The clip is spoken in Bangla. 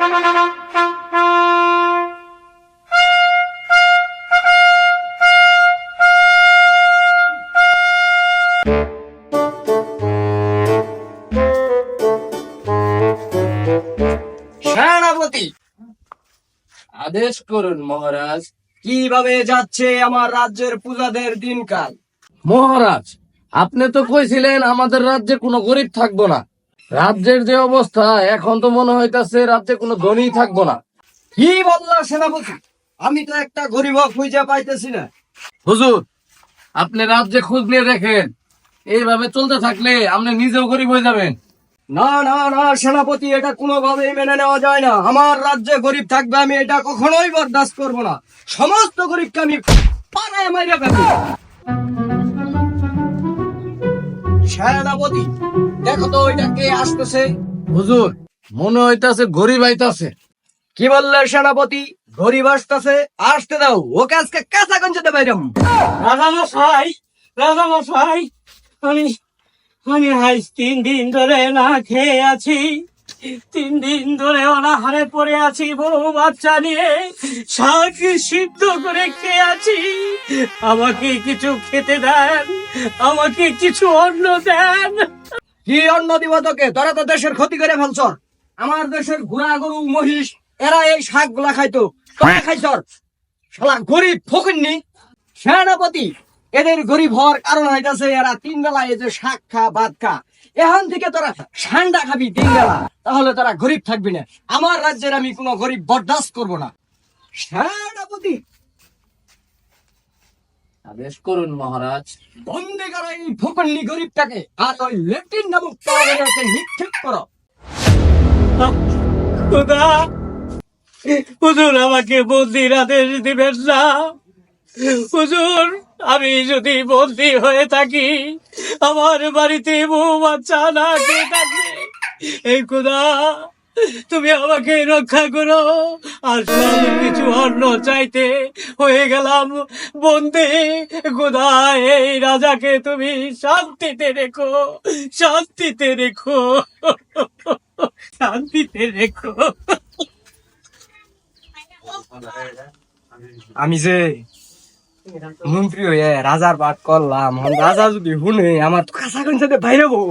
সেনাপতি, আদেশ করুন মহারাজ, কীভাবে যাচ্ছে আমার রাজ্যের পূজাদের দিনকাল? মহারাজ, আপনি তো কইছিলেন আমাদের রাজ্যে কোনো গরিব থাকব না। রাজ্যের যে অবস্থা এখন তো মনে হইতাছে রাজ্যে কোনো ধনী থাকব না। কি বললা সেনাপতি? আমি তো একটা গরিব খুঁজে পাইতেছি না। হুজুর আপনি রাজ্যে খোঁজ নিয়ে রেখেন এইভাবে চলতে থাকলে আপনি নিজেও গরিব হয়ে যাবেন। না না না সেনাপতি এটা কোনোভাবেই মেনে নেওয়া যায় না। আমার রাজ্যে গরিব থাকবে আমি এটা কখনোই বরদাস্ত করব না। সমস্ত গরিবকে আমি পাড়ায় মাইরে ফেলব। সেনাপতি দেখো তো ওইটা কে আসতেছে। হুজুর মনে হইতাছে গরিব আইতাছে। কি বললে সেনাপতি? গরিব আসতেছে আসতে দাও ওকে আজকে কাঁচা গঞ্জতে বাইরাম রাজা মশাই রাজা মশাই আমি আমি আজ তিন দিন ধরে না খেয়ে আছি। তিন দিন ধরে অনাহারে পড়ে আছি বউ বাচ্চা নিয়ে। শাক সিদ্ধ করে খেয়ে আছি। আমাকে কিছু খেতে দেন আমাকে কিছু অন্ন দেন। কি অন্ন দিব তোরা তো দেশের ক্ষতি করে ফেলছ আমার দেশের ঘোড়া গরু, মহিষ, এরা এই শাকগুলা খাইতো। তোরা খাইছ শালা গরিব ফকিননি। সেনাপতি, এদের গরিব হওয়ার কারণ হইতাছে এরা তিন বেলা এই যে শাক খা, ভাত খা। এখান থেকে তোরা ঠান্ডা খাবি তিন বেলা তাহলে তোরা গরিব থাকবি না। আমার রাজ্যের আমি কোনো গরিব বরদাস্ত করব না। সেনাপতি আদেশ করুন মহারাজ। বন্দি করো এই ফকন্নি গরিবটাকে আর ওই লেফটিন নামক নিক্ষেপ করো। খুদা হুজুর আমাকে বন্দির আদেশ দিবেন না। হুজুর আমি যদি বন্দি হয়ে থাকি আমার বাড়িতে বউ বাচ্চা না খেয়ে থাকবে। এই খুদা তুমি আমাকে রক্ষা করো। আসলাম কিছু অন্ন চাইতে হয়ে গেলাম। বন্দি খুদা এই রাজাকে তুমি শান্তিতে রেখো শান্তিতে রেখো শান্তিতে রেখো। আমি যে মন্ত্রী হয়ে রাজার পাঠ করলাম, রাজা যদি শুনে আমার কাঁচা কঞ্চাতে বাইরে বউ।